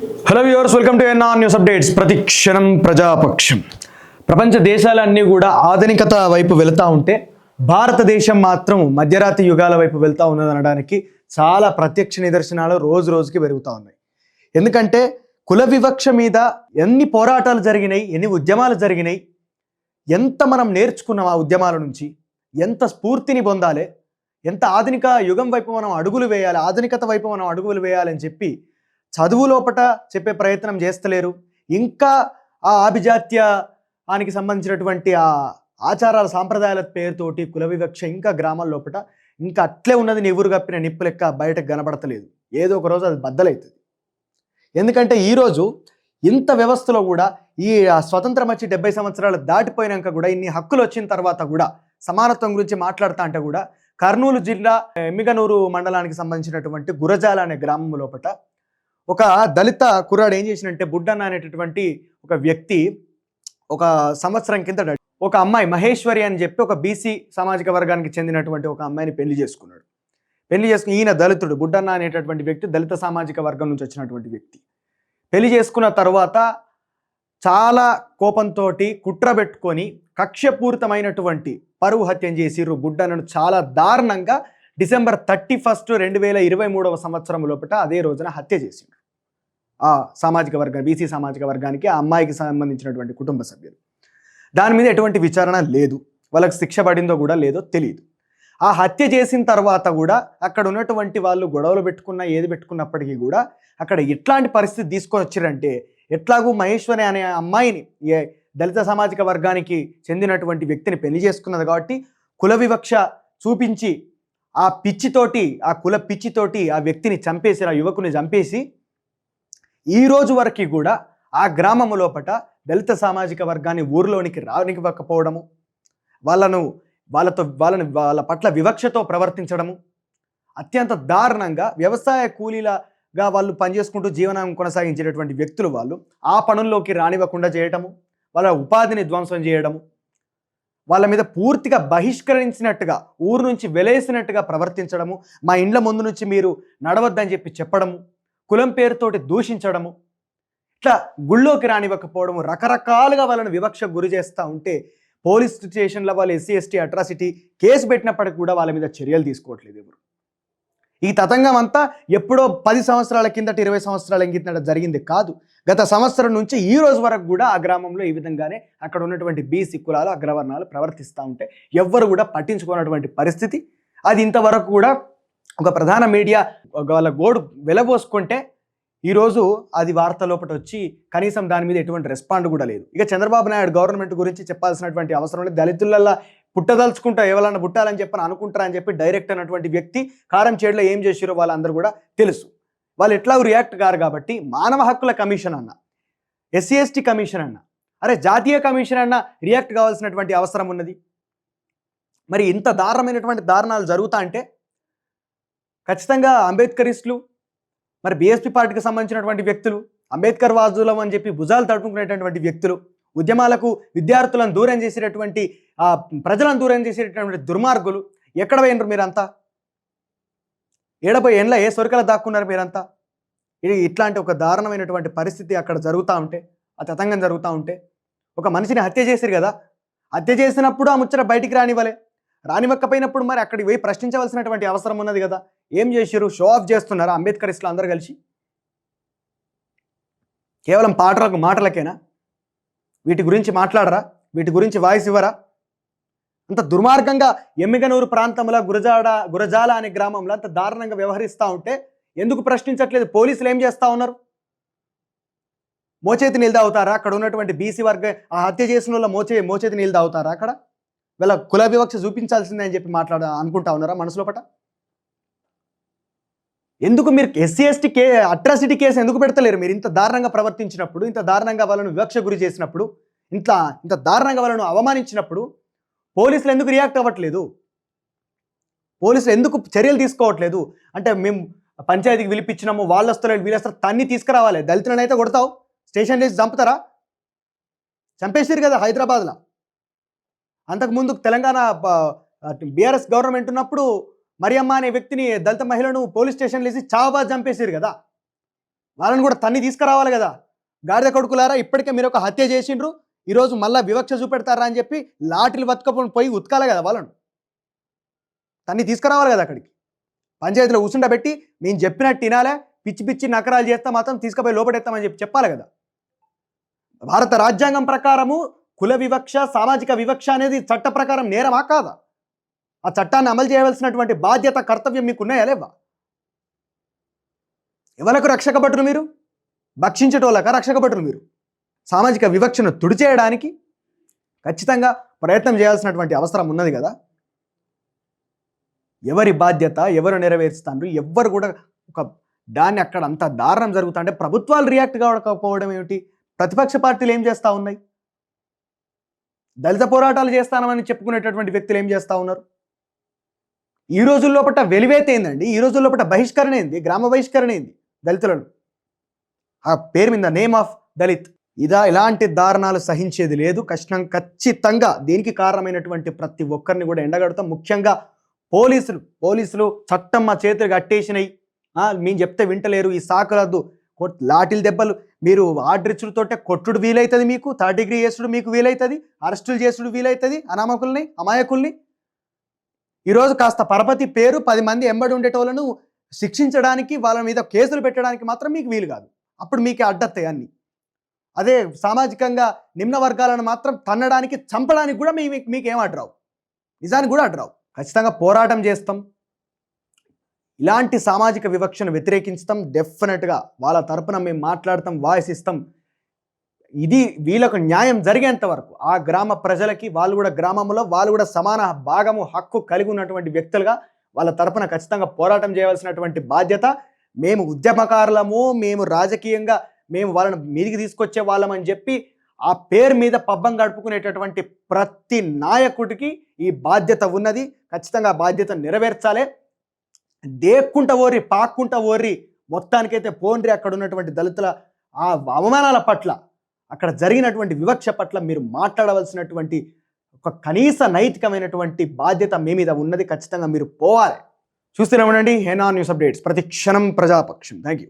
Hello viewers welcome to NR news updates ప్రతి క్షణం ప్రజాపక్షం. ప్రపంచ దేశాలన్నీ కూడా ఆధునికత వైపు వెళుతూ ఉంటే భారతదేశం మాత్రం మధ్యరాత్రి యుగాల వైపు వెళ్తూ ఉన్నదనడానికి చాలా ప్రత్యక్ష నిదర్శనాలు రోజు రోజుకి పెరుగుతూ ఉన్నాయి. ఎందుకంటే కుల వివక్ష మీద ఎన్ని పోరాటాలు జరిగినాయి ఎన్ని ఉద్యమాలు జరిగినాయి ఎంత మనం నేర్చుకున్నాం ఆ ఉద్యమాల నుంచి ఎంత స్ఫూర్తిని పొందాలి ఎంత ఆధునిక యుగం వైపు మనం అడుగులు వేయాలి ఆధునికత వైపు మనం అడుగులు వేయాలని చెప్పి చదువు లోపట చెప్పే ప్రయత్నం చేస్తలేరు. ఇంకా ఆ ఆభిజాత్యానికి సంబంధించినటువంటి ఆ ఆచారాల సాంప్రదాయాల పేరుతోటి కుల వివక్ష ఇంకా గ్రామాల లోపట ఇంకా అట్లే ఉన్నది నివురు కప్పిన నిప్పు లెక్క బయటకు కనబడతలేదు. ఏదో ఒక రోజు అది బద్దలవుతుంది ఎందుకంటే ఈరోజు ఇంత వ్యవస్థలో కూడా ఈ స్వతంత్రం వచ్చి డెబ్బై సంవత్సరాలు దాటిపోయినాక కూడా ఇన్ని హక్కులు వచ్చిన తర్వాత కూడా సమానత్వం గురించి మాట్లాడుతా అంటే కూడా కర్నూలు జిల్లా ఎమ్మిగనూరు మండలానికి సంబంధించినటువంటి గురజాల అనే గ్రామం లోపల ఒక దళిత కుర్రాడు ఏం చేసినంటే బుడ్డన్న అనేటటువంటి ఒక వ్యక్తి ఒక సంవత్సరం కింద ఒక అమ్మాయి మహేశ్వరి అని చెప్పి ఒక బీసీ సామాజిక వర్గానికి చెందినటువంటి ఒక అమ్మాయిని పెళ్ళి చేసుకున్నాడు. పెళ్ళి చేసుకుని ఈయన దళితుడు బుడ్డన్న అనేటటువంటి వ్యక్తి దళిత సామాజిక వర్గం నుంచి వచ్చినటువంటి వ్యక్తి. పెళ్ళి చేసుకున్న తర్వాత చాలా కోపంతో కుట్ర పెట్టుకొని కక్ష్యపూరితమైనటువంటి పరువు హత్యం చేసిర్రు బుడ్డన్నను చాలా దారుణంగా డిసెంబర్ థర్టీ ఫస్ట్ రెండు వేల ఇరవై మూడవ సంవత్సరం లోపల అదే రోజున హత్య చేసిండు. ఆ సామాజిక వర్గం బీసీ సామాజిక వర్గానికి ఆ అమ్మాయికి సంబంధించినటువంటి కుటుంబ సభ్యులు. దాని మీద ఎటువంటి విచారణ లేదు. వాళ్ళకి శిక్ష పడిందో కూడా లేదో తెలియదు. ఆ హత్య చేసిన తర్వాత కూడా అక్కడ ఉన్నటువంటి వాళ్ళు గొడవలు పెట్టుకున్న ఏది పెట్టుకున్నప్పటికీ కూడా అక్కడ ఎట్లాంటి పరిస్థితి తీసుకొని వచ్చారంటే ఎట్లాగూ మహేశ్వరి అనే అమ్మాయిని ఏ దళిత సామాజిక వర్గానికి చెందినటువంటి వ్యక్తిని పెళ్ళి చేసుకున్నది కాబట్టి కుల వివక్ష చూపించి ఆ పిచ్చితోటి ఆ కుల పిచ్చితోటి ఆ వ్యక్తిని చంపేసి ఆ యువకుని చంపేసి ఈ రోజు వరకు కూడా ఆ గ్రామము లోపట దళిత సామాజిక వర్గాన్ని ఊరిలోనికి రానివ్వకపోవడము వాళ్ళను వాళ్ళతో వాళ్ళని వాళ్ళ పట్ల వివక్షతో ప్రవర్తించడము అత్యంత దారుణంగా వ్యవసాయ కూలీలగా వాళ్ళు పనిచేసుకుంటూ జీవనం కొనసాగించేటటువంటి వ్యక్తులు వాళ్ళు ఆ పనుల్లోకి రానివ్వకుండా చేయటము వాళ్ళ ఉపాధిని ధ్వంసం చేయడము వాళ్ళ మీద పూర్తిగా బహిష్కరించినట్టుగా ఊరు నుంచి వెలేసినట్టుగా ప్రవర్తించడము మా ఇండ్ల ముందు నుంచి మీరు నడవద్దని చెప్పి చెప్పడము కులం పేరుతోటి దూషించడము ఇట్లా గుళ్ళోకి రానివ్వకపోవడము రకరకాలుగా వాళ్ళని వివక్ష గురి చేస్తూ ఉంటే పోలీస్ స్టేషన్ల వాళ్ళు ఎస్సీ ఎస్టీ అట్రాసిటీ కేసు పెట్టినప్పటికి కూడా వాళ్ళ మీద చర్యలు తీసుకోవట్లేదు ఎవరు. ఈ తతంగం అంతా ఎప్పుడో పది సంవత్సరాల కిందట ఇరవై సంవత్సరాల కిందట జరిగింది కాదు. గత సంవత్సరం నుంచి ఈ రోజు వరకు కూడా ఆ గ్రామంలో ఈ విధంగానే అక్కడ ఉన్నటువంటి బీసీ కులాలు అగ్రవర్ణాలు ప్రవర్తిస్తూ ఉంటే ఎవ్వరు కూడా పట్టించుకున్నటువంటి పరిస్థితి. అది ఇంతవరకు కూడా ఒక ప్రధాన మీడియా వాళ్ళ గోడు వెలబోసుకుంటే ఈరోజు అది వార్త లోపల వచ్చి కనీసం దాని మీద ఎటువంటి రెస్పాండ్ కూడా లేదు. ఇక చంద్రబాబు నాయుడు గవర్నమెంట్ గురించి చెప్పాల్సినటువంటి అవసరం లేదు. దళితులల్లా పుట్టదలుచుకుంటా ఎవరన్నా పుట్టాలని చెప్పని అనుకుంటారని చెప్పి డైరెక్ట్ అన్నటువంటి వ్యక్తి కారం చేడులో ఏం చేసిరో వాళ్ళందరూ కూడా తెలుసు. వాళ్ళు ఎట్లా రియాక్ట్ కారు కాబట్టి మానవ హక్కుల కమిషన్ అన్న ఎస్సీ ఎస్టీ కమిషన్ అన్న అరే జాతీయ కమిషన్ అన్న రియాక్ట్ కావాల్సినటువంటి అవసరం ఉన్నది. మరి ఇంత దారుణమైనటువంటి దారుణాలు జరుగుతా అంటే ఖచ్చితంగా అంబేద్కరిస్టులు మరి బీఎస్పీ పార్టీకి సంబంధించినటువంటి వ్యక్తులు అంబేద్కర్ వాదులం అని చెప్పి భుజాలు తడుపుకునేటటువంటి వ్యక్తులు ఉద్యమాలకు విద్యార్థులను దూరం చేసేటటువంటి ప్రజలను దూరం చేసేటటువంటి దుర్మార్గులు ఎక్కడ పోయినరు మీరంతా? ఏడపోయి ఎండ్ల ఏ సొరికల దాక్కున్నారు మీరంతా? ఇది ఇట్లాంటి ఒక దారుణమైనటువంటి పరిస్థితి అక్కడ జరుగుతూ ఉంటే ఆ తతంగం జరుగుతూ ఉంటే ఒక మనిషిని హత్య చేసిరు కదా? హత్య చేసినప్పుడు ఆ ముచ్చట బయటికి రానివ్వలే. రానివ్వకపోయినప్పుడు మరి అక్కడికి పోయి ప్రశ్నించవలసినటువంటి అవసరం ఉన్నది కదా? ఏం చేశారు? షో ఆఫ్ చేస్తున్నారా? అంబేద్కరిస్టులు అందరు కలిసి? కేవలం పాటలకు మాటలకేనా? వీటి గురించి మాట్లాడరా? వీటి గురించి వాయిస్ ఇవ్వరా? అంత దుర్మార్గంగా ఎమ్మిగనూరు ప్రాంతంలో గురజాడ గురజాల అనే గ్రామంలో అంత దారుణంగా వ్యవహరిస్తూ ఉంటే ఎందుకు ప్రశ్నించట్లేదు? పోలీసులు ఏం చేస్తూ ఉన్నారు? మోచేతి నీళ్ళు తాగుతారా? అక్కడ ఉన్నటువంటి బీసీ వర్గ ఆ హత్య చేసిన వాళ్ళ మోచే మోచేతి నీళ్ళు తాగుతారా అక్కడ? వీళ్ళ కుల వివక్ష చూపించాల్సిందే అని చెప్పి మాట్లాడ అనుకుంటా ఉన్నారా మనసులో పట్ట ఎందుకు మీరు ఎస్సీ ఎస్టీ కే అట్రాసిటీ కేసు ఎందుకు పెడతలేరు? మీరు ఇంత దారుణంగా ప్రవర్తించినప్పుడు ఇంత దారుణంగా వాళ్ళను వివక్ష గురి చేసినప్పుడు ఇంత ఇంత దారుణంగా వాళ్ళను అవమానించినప్పుడు పోలీసులు ఎందుకు రియాక్ట్ అవ్వట్లేదు? పోలీసులు ఎందుకు చర్యలు తీసుకోవట్లేదు? అంటే మేము పంచాయతీకి పిలిపించినాము వాళ్ళు వస్తారు వీళ్ళు వస్తారు తన్ని తీసుకురావాలి. దళితులను అయితే కొడతావు? స్టేషన్ చేసి చంపుతారా? చంపేసారు కదా హైదరాబాద్లో. అంతకుముందు తెలంగాణ బీఆర్ఎస్ గవర్నమెంట్ ఉన్నప్పుడు మరియమ్మ అనే వ్యక్తిని దళిత మహిళను పోలీస్ స్టేషన్లో వేసి చావబాద్ చంపేసారు కదా. వాళ్ళని కూడా తన్ని తీసుకురావాలి కదా. గాడిద కొడుకులారా ఇప్పటికే మీరు ఒక హత్య చేసిండ్రు. ఈరోజు మళ్ళీ వివక్ష చూపెడతారా అని చెప్పి లాటిలు బతుకపోయి పోయి ఉతకాలి కదా వాళ్ళను. తన్ని తీసుకురావాలి కదా అక్కడికి. పంచాయతీలో కూర్చుండబెట్టి మేము చెప్పినట్టు తినాలే పిచ్చి పిచ్చి నకరాలు చేస్తే మాత్రం తీసుకుపోయి లోపడేస్తామని చెప్పి చెప్పాలి కదా. భారత రాజ్యాంగం ప్రకారము కుల వివక్ష సామాజిక వివక్ష అనేది చట్ట ప్రకారం నేరమా కాదా? ఆ చట్టాన్ని అమలు చేయవలసినటువంటి బాధ్యత కర్తవ్యం మీకు ఉన్నాయా లేవా? ఎవరికి రక్షక భటులు మీరు? భక్షించేటోళ్ళక రక్షక భటులు మీరు? సామాజిక వివక్షను తుడిచేయడానికి ఖచ్చితంగా ప్రయత్నం చేయాల్సినటువంటి అవసరం ఉన్నది కదా? ఎవరి బాధ్యత ఎవరు నెరవేరుస్తారు ఎవ్వరు కూడా ఒక దాన్ని అక్కడ అంత దారుణం జరుగుతుంటే ప్రభుత్వాలు రియాక్ట్ కావకపోవడం ఏమిటి? ప్రతిపక్ష పార్టీలు ఏం చేస్తూ ఉన్నాయి? దళిత పోరాటాలు చేస్తానని చెప్పుకునేటటువంటి వ్యక్తులు ఏం చేస్తూ ఉన్నారు? ఈ రోజుల్లో పట్ట వెలివేత ఏందండి? ఈ రోజుల్లో పట్ల బహిష్కరణ ఏంది? గ్రామ బహిష్కరణ ఏంది? దళితులను. ఆ పేరు మీద నేమ్ ఆఫ్ దళిత్. ఇదా ఇలాంటి దారుణాలు సహించేది లేదు. కష్టం ఖచ్చితంగా దీనికి కారణమైనటువంటి ప్రతి ఒక్కరిని కూడా ఎండగడతాం. ముఖ్యంగా పోలీసులు. పోలీసులు చట్టం మా చేతులు కట్టేసినాయి. మేము చెప్తే వింటలేరు. ఈ సాకులద్దు. కొట్ లాటిల్ దెబ్బలు. మీరు ఆర్డర్ ఇచ్చుడుతోటే కొట్టుడు వీలవుతుంది మీకు. థర్డ్ డిగ్రీ చేసుడు మీకు వీలవుతుంది అరెస్టులు చేసుడు వీలవుతుంది అనామకుల్ని అమాయకుల్ని. ఈరోజు కాస్త పరపతి పేరు పది మంది ఎంబడి ఉండేటోళ్ళను శిక్షించడానికి వాళ్ళ మీద కేసులు పెట్టడానికి మాత్రం మీకు వీలు కాదు. అప్పుడు మీకే అడ్డత్తాయి అన్ని. అదే సామాజికంగా నిమ్న వర్గాలను మాత్రం తన్నడానికి చంపడానికి కూడా మీ మీకు- ఏం అడ్రావు నిజానికి కూడా అడ్రావు ఖచ్చితంగా పోరాటం చేస్తాం. ఇలాంటి సామాజిక వివక్షను వ్యతిరేకించడం డెఫినెట్గా వాళ్ళ తరపున మేము మాట్లాడతాం వాయిస్ ఇస్తాం. ఇది వీళ్ళకు న్యాయం జరిగేంత వరకు. ఆ గ్రామ ప్రజలకి వాళ్ళు కూడా గ్రామంలో వాళ్ళు కూడా సమాన భాగము హక్కు కలిగి ఉన్నటువంటి వ్యక్తులుగా వాళ్ళ తరపున ఖచ్చితంగా పోరాటం చేయవలసినటువంటి బాధ్యత మేము ఉద్యమకారులము మేము రాజకీయంగా మేము వాళ్ళని మీదికి తీసుకొచ్చే వాళ్ళమని చెప్పి ఆ పేరు మీద పబ్బం గడుపుకునేటటువంటి ప్రతి నాయకుడికి ఈ బాధ్యత ఉన్నది. ఖచ్చితంగా బాధ్యత నెరవేర్చాలి. దేక్కుంట ఓర్రి పాక్కుంట ఓర్రి మొత్తానికైతే పోండ్రి అక్కడ ఉన్నటువంటి దళితుల ఆ అవమానాల పట్ల. అక్కడ జరిగినటువంటి వివక్ష పట్ల మీరు మాట్లాడవలసినటువంటి ఒక కనీస నైతికమైనటువంటి బాధ్యత మీ మీద ఉన్నది ఖచ్చితంగా మీరు పోవాలి. చూస్తూనే ఉండండి. హేనా న్యూస్ అప్డేట్స్. ప్రతి క్షణం ప్రజాపక్షం. Thank you